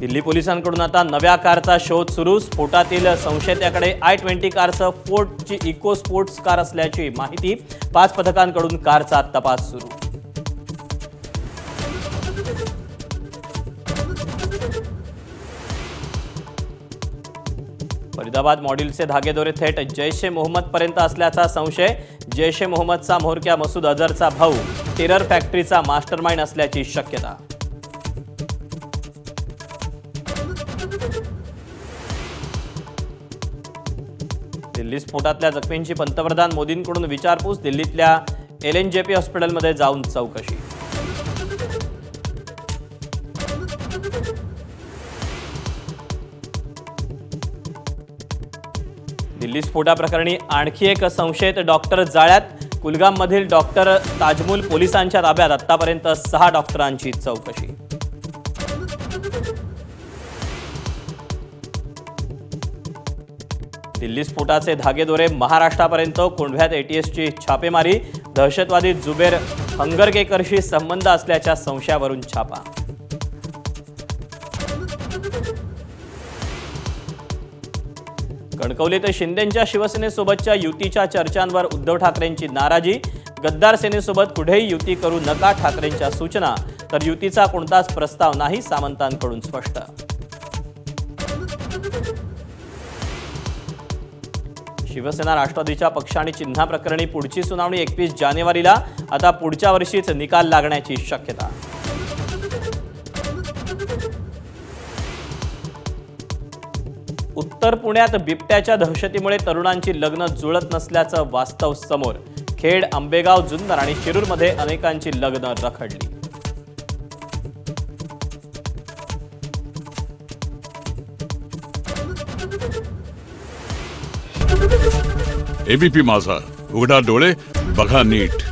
दिल्ली पोलिसांकडून आता नव्या कारचा शोध सुरू. स्फोटातील संशयिताकडे आय ट्वेंटी कारसह फोर्टची इको स्पोर्ट्स कार असल्याची माहिती. पाच पथकांकडून कारचा तपास सुरू. फरीदाबाद मॉड्यूलचे धागेदोरे थेट जैश ए मोहम्मद पर्यंत असल्याचा संशय. जैश ए मोहम्मदचा म्होरक्या मसूद अझरचा भाऊ. टेरर फॅक्टरीचा मास्टरमाइंड असल्याची शक्यता. दिल्ली स्फोटातल्या जखमींची पंतप्रधान मोदींकडून विचारपूस. दिल्लीतल्या एल एन जे पी हॉस्पिटलमध्ये जाऊन चौकशी. दिल्ली स्फोटाप्रकरणी आणखी एक संशयित डॉक्टर जाळ्यात. कुलगाममधील डॉक्टर ताजमूल पोलिसांच्या ताब्यात आतापर्यंत सहा डॉक्टरांची चौकशी. दिल्ली स्फोटाचे धागेदोरे महाराष्ट्रापर्यंत कोंढव्यात एटीएसची छापेमारी दहशतवादी जुबेर हंगरकेकरशी संबंध असल्याच्या संशयावरून छापा. कणकवलीत शिंदेंच्या शिवसेनेसोबतच्या युतीच्या चर्चांवर उद्धव ठाकरेंची नाराजी. गद्दार सेनेसोबत कुठेही युती करू नका ठाकरेंच्या सूचना. तर युतीचा कोणताच प्रस्ताव नाही सामंतांकडून स्पष्ट. शिवसेना राष्ट्रवादीच्या पक्ष आणि चिन्हाप्रकरणी पुढची सुनावणी एकवीस जानेवारीला. आता पुढच्या वर्षीच निकाल लागण्याची शक्यता. उत्तर पुण्यात बिबट्याच्या दहशतीमुळे तरुणांची लग्न जुळत नसल्याचं वास्तव समोर. खेड आंबेगाव जुन्नर आणि शिरूरमध्ये अनेकांची लग्न रखडली. एबीपी माझा. उघडा डोळे बघा नीट.